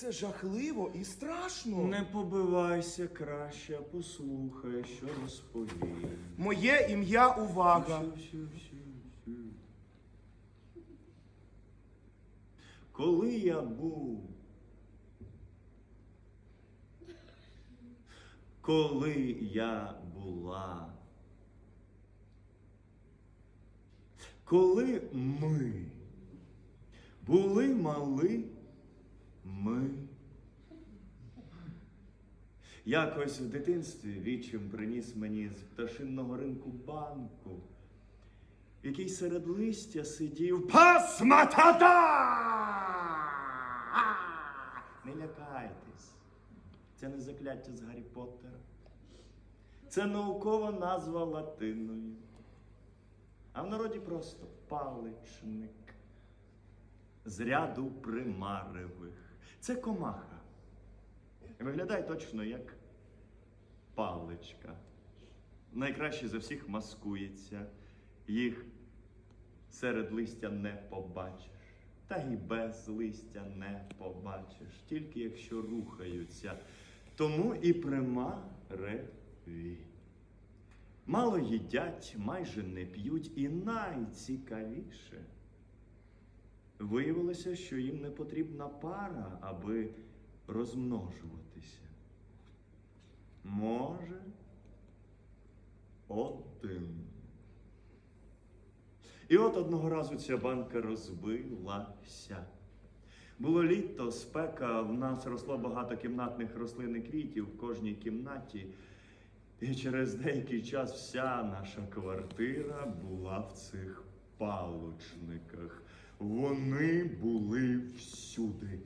це жахливо і страшно. Не побивайся краще, а послухай, що розповім. Моє ім'я увага. Коли я був, коли я була, коли ми були мали, ми. Якось в дитинстві вічим приніс мені з пташинного ринку банку, який серед листя сидів пасматада! Не лякайтесь, це не закляття з Гаррі Поттера. Це наукова назва латиною. А в народі просто паличник з ряду примаривих. Це комаха. Виглядає точно як паличка. Найкраще за всіх маскується. Їх серед листя не побачиш. Та й без листя не побачиш, тільки якщо рухаються. Тому і примариві. Мало їдять, майже не п'ють, і найцікавіше. Виявилося, що їм не потрібна пара, аби розмножуватися. Може, один. І от одного разу ця банка розбилася. Було літо, спека, в нас росло багато кімнатних рослин і квітів в кожній кімнаті. І через деякий час вся наша квартира була в цих палочниках. Вони були всюди.